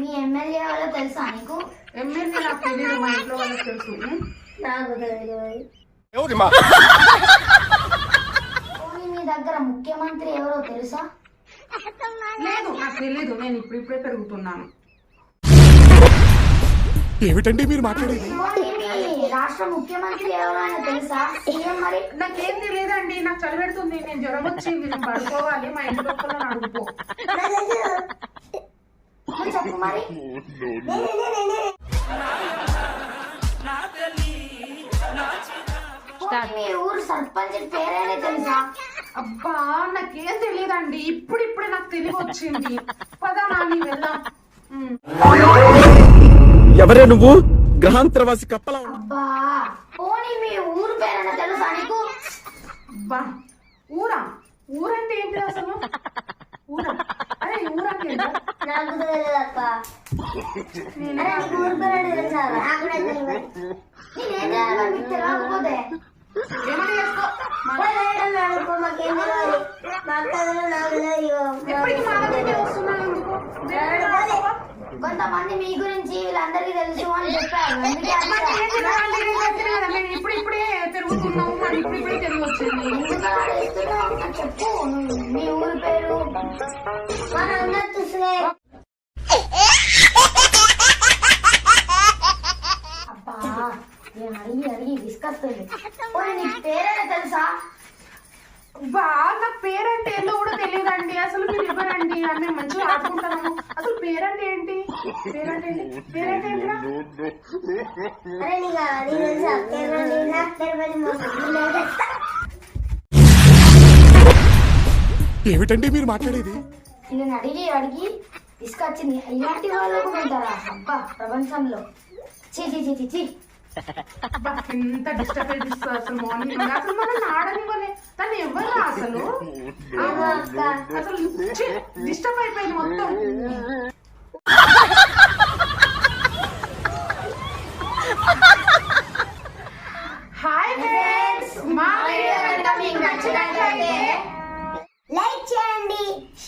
మీ MLA ఎవరో తెలుసా నీకు? ఎమ్మెల్యే నాకు తెలియదు మా ఇంట్లో వాళ్ళకి తెలుసు? నాకు తెలియదు పోనీ మీ దగ్గర ముఖ్యమంత్రి ఎవరో తెలుసా? లేదు నాకు తెలియదు నేను ఇప్పుడిప్పుడే పెరుగుతున్నాను. ఏమిటండి మీరు మాట్లాడేది? రాష్ట్ర ముఖ్యమంత్రి ఎవరో ఆయన తెలుసా? సీఎం మరి? నాకేం తెలియదండి నాకు చలి పెడుతుంది. నేను జ్వరం వచ్చింది నేను పడుకోవాలి మా ఇంటి లోపల అడుగుపో. మరి. మీ ఊరు సర్పంచ్ పేరైనా తెలుసా? అబ్బా నాకేం తెలియదండి. ఇప్పుడు ఇప్పుడే నాకు తెలివి వచ్చింది. పదా నాని వెళ్దాం. ఎవరే నువ్వు? గ్రహాంతరవాసి కప్పల అబ్బా పోనీ మీ ఊరు పేరైనా తెలుసా నీకు? అబ్బా ఊరా? ఊరంటే ఏంటి అసలు? ఊరా? కొంతమంది మీ గురించి వీళ్ళందరికీ తెలుసు అని చెప్పారు. ఇప్పుడు ఇప్పుడే వచ్చింది. చెప్పు. మీ ఊరి నేను అడిగి అడిగి విసుకొస్తుంది పేరైనా తెలుసా బా పేరంటే ఏందో కూడా తెలియదండి అసలు మీరు ఇవ్వరండి మేము మంచిగా ఆడుకుంటాము అసలు పేరంటే ఏంటి పేరంటే ఏంటి పేరంటే ఏంటిరా అరే నీకు తెలుసా పేరు పేరు ఏమిటండి మీరు మాట్లాడేది? నేను అడిగి అడిగి తీసుకొచ్చింది. ఇలాంటి వాళ్ళు కూడా ఉంటారా? అబ్బా ప్రపంచంలో. చీ చీ చీ చీ చీ అబ్బా, ఎంత డిస్టర్బ్ చేస్తుంది అసలు మార్నింగ్ అసలు మనం ఆడనివ్వలే. తను ఎవరు అసలు? అసలు డిస్టర్బ్ అయిపోయింది మొత్తం. హాయ్ ఫ్రెండ్స్ మా వీడియో కనుక మీకు నచ్చినట్లయితే